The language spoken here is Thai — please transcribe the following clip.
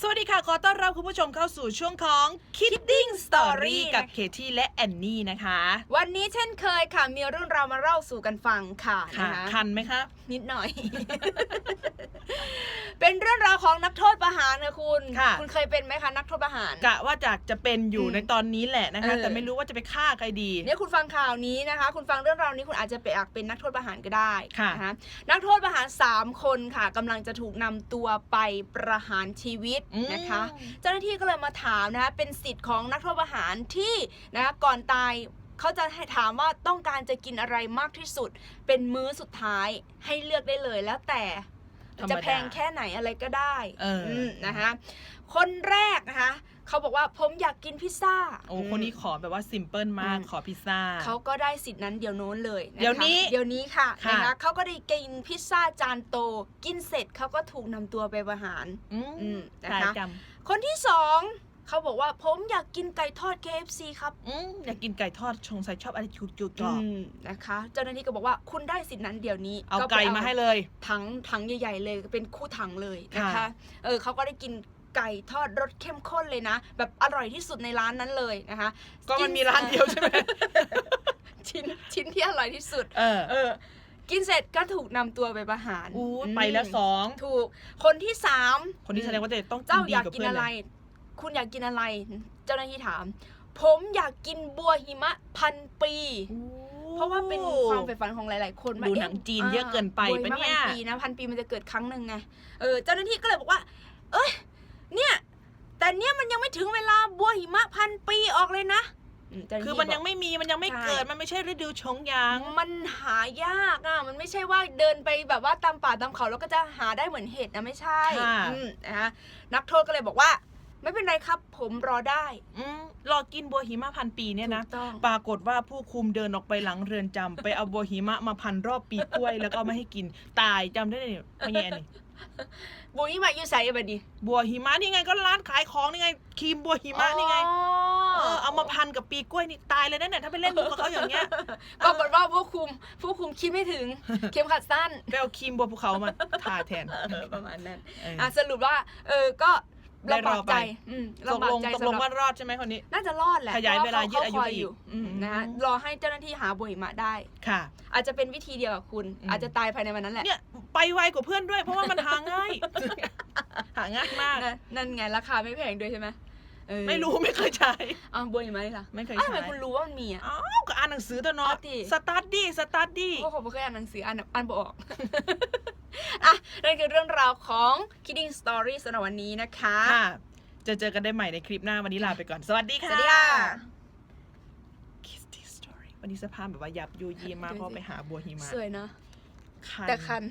สวัสดีค่ะ ขอต้อนรับคุณผู้ชมเข้าสู่ช่วงของ Kidding Story กับเคที่และแอนนี่นะคะ วันนี้เช่นเคยค่ะ มีเรื่องราวมาเล่าสู่กันฟังค่ะค่ะนะคะ คันไหมคะ นิดหน่อย เป็นเรื่องราวของนักโทษประหารค่ะคุณ ค่ะ คุณเคยเป็นไหมคะนักโทษประหาร กะว่าจากจะเป็นอยู่อืมในตอนนี้แหละนะคะ เออ แต่ไม่รู้ว่าจะไปฆ่าใครดี เนี่ยคุณฟังข่าวนี้นะคะ คุณฟังเรื่องราวนี้คุณอาจจะไปอยากเป็นนักโทษประหารก็ได้ค่ะนะคะนักโทษประหาร 3 คนค่ะกำลังจะถูกนำตัวไปประหารชีวิตอืม นะคะ เจ้าหน้าที่ก็เลยมาถามนะคะเป็นสิทธิ์ของนักโทษประหารที่นะคะก่อนตายเขาจะให้ถามว่าต้องการจะกินอะไรมากที่สุด เป็นมื้อสุดท้ายให้เลือกได้เลยแล้วแต่ธรรมดา จะแพงแค่ไหนอะไรก็ได้เอออืมนะคะคนแรกนะคะเขาบอกว่าผมอยากกินพิซซ่า โอ้คนนี้ขอแบบว่าซิมเพิลมากอืมขอพิซซ่าเขาก็ได้สิทธินั้นเดี๋ยวโน้นเลยะคะเดี๋ยวนี้เดี๋ยวนี้ค่ะค่ะนะคะเขาก็ได้กินพิซซ่าจานโต กินเสร็จเขาก็ถูกนำตัวไปประหารอืมอืมนะตายคะจคนที่สอง เขาบอกว่าผมอยากกินไก่ทอด KFC ครับำอืมอยากกินไก่ทอดชงใส่ชอบอะไรจุกจุกจอือกมนะคะ เจ้าหน้าที่ก็บอกว่าคุณได้สิทธินั้นเดี๋ยวนี้เอาปไก่มาให้เลยถังถังใหญ่ๆเลยเป็นคู่ถังเลยนะคะค่ะเออเขาก็ได้กินไก่ทอดรสเข้มข้นเลยนะ แบบอร่อยที่สุดในร้านนั้นเลยนะคะ ก็มันมีร้านเดียวใช่ไหมชิ้นชิ้นที่อร่อยที่สุด เออ เออ กินเสร็จก็ถูกนำตัวไปประหารอู้อืมไปแล้วสองถูก คนที่สามคนที่แสดงว่าจะต้องกิเจ้านดีอยากกับกินเพื่อนอะไรเลย คุณอยากกินอะไร เจ้าหน้าที่ถาม ผมอยากกินบัวหิมะพันปี เพราะว่าเป็นความใฝ่ฝันของหลาย ๆ คนว่าดูอ๊ะหนังจีนเยอะเกินไปบัวหิปะมะเนี่ยพันปีนะพันปีมันจะเกิดครั้งหนึ่งไงเออเจ้าหน้าที่ก็เลยบอกว่า เอ้ยเนี่ยแต่เนี่ยมันยังไม่ถึงเวลาบัวหิมะพันปีออกเลยนะเจ้าหาที่คือมันยังบกไม่มีมันยังไม่ใช่เกิดมันไม่ใช่ฤดูชงยาง มันหายากอะมันไม่ใช่ว่าเดินไปแบบว่าตามป่าตามเขาแล้วก็จะหาได้เหมือนเห็ดนะไม่ใช่ค่ะอืมนะคะนักโทษก็เลยบอกว่า ไม่เป็นไรครับ ผมรอได้ อืมรอกินบัวหิมะพันปีเนี่ยนะ ถูกต้อง ปรากฏว่าผู้คุมเดินออกไปหลังเรือนจำไปเอาบัวหิมะมาพันรอบปีกล้วย แล้วก็เอามาให้กินตายจำได้เลยไม่แย่นี่บุยมาอยู่ใส่บัดนี้บัวหิมะนี่ไงก็ร้านขายของนี่ไงครีมบัวหิมะนี่ไงเออเอามาพันกับปีกล้วยนี่ตายเลยนะเนี่ยถ้าไปเล่นมุกกับเขาอย่างเงี้ยปรากฏว่าผู้คุม ผู้คุมคิดไม่ถึง เข็มขัดสั้นไปเอาครีมบัวภูเขามาทาแทนประมาณนั้น เอออะสรุปว่าเออก็ ได้รลำอบากไปใจอืมตกลำบากลงใจตกลสำงหรับว่ารอดใช่ไหมคนนี้ น่าจะรอดแหละขยายเวลาพระยืดอายุเขไปอีกคอืมอืม นะคะรอให้เจ้าหน้าที่หาบุยหิมะได้ ค่ะ อาจจะเป็นวิธีเดียวกับคุณ อืม อาจจะตายภายในวันนั้นแหละเนี่ยไปไวกว่าเพื่อนด้วย เพราะว่ามันหาง่าย หาง่ายมากนั่นนั่นไงราคาไม่แพงด้วยใช่ไหมเออไม่รู้ไม่เคยใช้ อ้าวบัวหิมะนี่ล่ะไม่เคยอ้าวทำใช้ไมคุณรู้ว่ามันมีอะ อ้าวก็อ่านหนังสือตัวเนาะอะติสตาร์ดี้สตาร์ดี้ โอ้ผมไม่เคยอ่านหนังสืออ่านอ่านบออก อะนั่นคือเรื่องราวของ Kidding Story สำหรับวันนี้นะคะ ค่ะ จะเจอกันได้ใหม่ในคลิปหน้าวันนี้ลาไปก่อน สวัสดีสค่ะ วัสดีค่ะ Kiss Story วันนี้สภาพแบบว่ายับยูยีมากดูสิเพราะไปหาบัวหิมะสวยเนาะคันแต่คัน